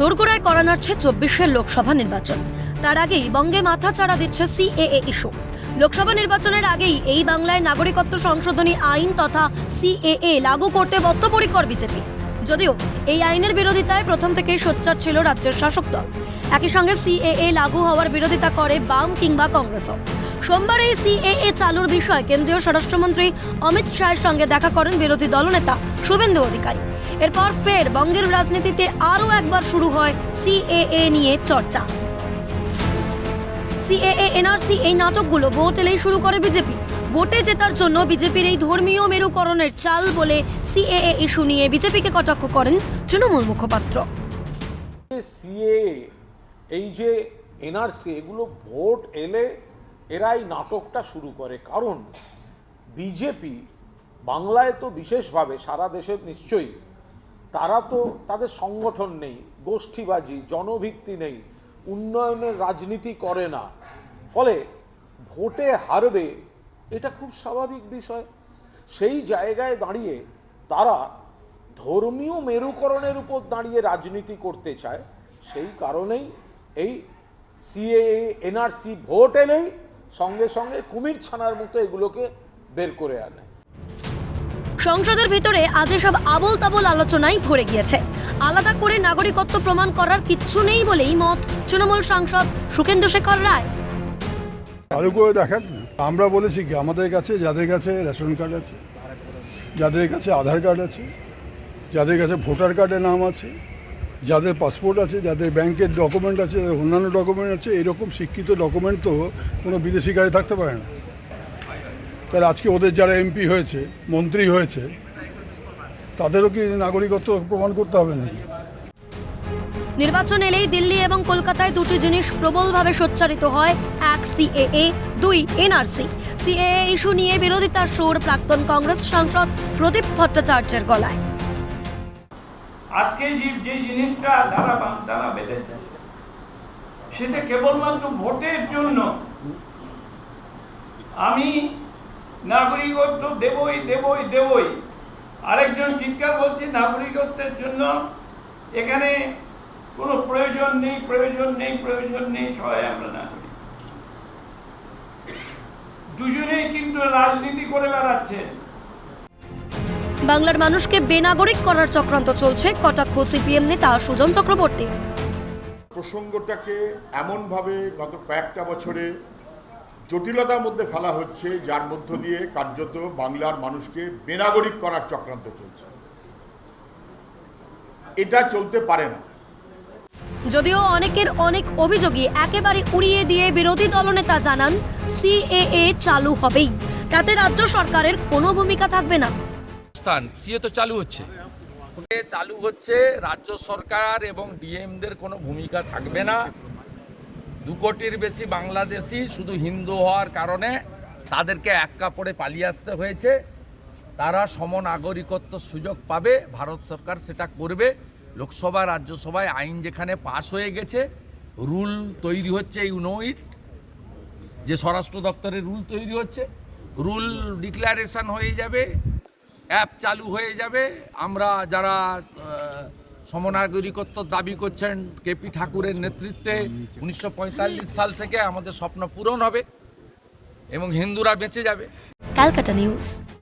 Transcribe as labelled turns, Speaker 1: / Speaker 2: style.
Speaker 1: দোরগোড়ায় করানাচ্ছে চব্বিশের লোকসভা নির্বাচন তার আগেই বঙ্গে মাথা চাড়া দিচ্ছে সিএএ ইস্যু লোকসভা নির্বাচনের আগেই এই বাংলায় নাগরিকত্ব সংশোধনী আইন তথা সিএএ লাগু করতে বদ্ধপরিকর বিজেপি যদিও এই আইনের বিরোধিতায় প্রথম থেকেই সোচ্চার ছিল রাজ্যের শাসক দল একই সঙ্গে সিএএ লাগু হওয়ার বিরোধিতা করে বাম কিংবা কংগ্রেসও সোমবার এই সিএএ চালুর বিষয়ে কেন্দ্রীয় স্বরাষ্ট্রমন্ত্রী অমিত শাহের সঙ্গে দেখা করেন বিরোধী দলনেতা শুভেন্দু অধিকারী এরপর ফের বঙ্গের রাজনীতিতে আরও একবার শুরু হয় সিএএ নিয়ে চর্চা সিএএ এনআরসি এই নাটকগুলো ভোট এলেই শুরু করে বিজেপি ভোটে জেতার জন্য বিজেপির এই ধর্মীয় মেরুকরণের চাল বলে সিএএ ইস্যু নিয়ে বিজেপিকে কটাক্ষ করেন তৃণমূল মুখপাত্র
Speaker 2: সিএ এই যে এনআরসি এগুলো ভোট এলে এরাই নাটকটা শুরু করে কারণ বিজেপি বাংলায় তো বিশেষভাবে সারা দেশের নিশ্চয়ই তারা তো তাদের সংগঠন নেই গোষ্ঠীবাজি জনভিত্তি নেই উন্নয়নের রাজনীতি করে না ফলে ভোটে হারবে এটা খুব স্বাভাবিক বিষয় সেই জায়গায় দাঁড়িয়ে তারা ধর্মীয় মেরুকরণের উপর দাঁড়িয়ে রাজনীতি করতে চায় সেই কারণেই এই সিএ এনআরসি ভোট এলেই সঙ্গে সঙ্গে কুমির ছানার মতো এগুলোকে বের করে আনে
Speaker 1: সংসদের ভিতরে আজ সব আবল তাবল আলোচনায় ভরে গিয়েছে আলাদা করে নাগরিকত্ব প্রমাণ করার কিচ্ছু নেই বলেই মত তৃণমূল সাংসদ সুকেন্দ্র শেখর রায়
Speaker 3: ভালো করে দেখেন আমরা বলেছি কি আমাদের কাছে যাদের কাছে রেশন কার্ড আছে যাদের কাছে আধার কার্ড আছে যাদের কাছে ভোটার কার্ডে নাম আছে যাদের পাসপোর্ট আছে যাদের ব্যাংকের ডকুমেন্ট আছে অন্যান্য ডকুমেন্ট আছে এরকম শিক্ষিত ডকুমেন্ট তো কোনো বিদেশি গাড়ি থাকতে পারে না তাহলে আজকে ওদের যারা এমপি হয়েছে মন্ত্রী হয়েছে তাদেরও কি নাগরিকত্ব প্রমাণ করতে হবে নাকি
Speaker 1: নির্বাচন এলেই দিল্লি এবং কলকাতায় দুটি জিনিস প্রবলভাবে সোচ্চারিত হয় এক সিএএ দুই এনআরসি সিএএ ইস্যু নিয়ে বিরোধিতার সুর প্রাক্তন কংগ্রেস সাংসদ প্রদীপ ভট্টাচার্যের গলায়
Speaker 4: আজকে যে জিনিসটা ধারা দানা বেঁধেছে সেটা কেবলমাত্র ভোটের জন্য আমি নাগরিকত্ব দেবই দেবই দেবই আরেকজন চিৎকার বলছে নাগরিকত্বের জন্য এখানে কোনো প্রয়োজন নেই প্রয়োজন নেই প্রয়োজন নেই সবাই আমরা নাগরিক দুজনেই কিন্তু রাজনীতি করে বেড়াচ্ছেন
Speaker 1: বাংলার মানুষকে বেনাগরিক করার চক্রান্ত চলছে কটাক্ষ সিপিএম নেতা সুজন চক্রবর্তী
Speaker 5: প্রসঙ্গটাকে এমনভাবে গত কয়েকটা বছরে জটিলতার মধ্যে ফেলা হচ্ছে যার মধ্য দিয়ে কার্যত বাংলার মানুষকে বেনাগরিক করার চক্রান্ত চলছে এটা চলতে পারে না
Speaker 1: যদিও অনেকের অনেক অভিযোগই একেবারে উড়িয়ে দিয়ে বিরোধী দলনেতা জানান সিএএ চালু হবেই তাতে রাজ্য সরকারের কোনো ভূমিকা থাকবে না
Speaker 6: স্থান সিএ তো চালু হচ্ছে চালু হচ্ছে রাজ্য সরকার এবং ডিএমদের কোনো ভূমিকা থাকবে না দু কোটির বেশি বাংলাদেশি শুধু হিন্দু হওয়ার কারণে তাদেরকে এক কাপড়ে পালিয়ে আসতে হয়েছে তারা সমনাগরিকত্ব সুযোগ পাবে ভারত সরকার সেটা করবে লোকসভা রাজ্যসভায় আইন যেখানে পাস হয়ে গেছে রুল তৈরি হচ্ছে এই ইট যে স্বরাষ্ট্র দপ্তরের রুল তৈরি হচ্ছে রুল ডিক্লারেশন হয়ে যাবে অ্যাপ চালু হয়ে যাবে আমরা যারা সমনাগরিকত্ব দাবি করছেন কেপি ঠাকুরের নেতৃত্বে উনিশশো সাল থেকে আমাদের স্বপ্ন পূরণ হবে এবং হিন্দুরা বেঁচে যাবে ক্যালকাটা নিউজ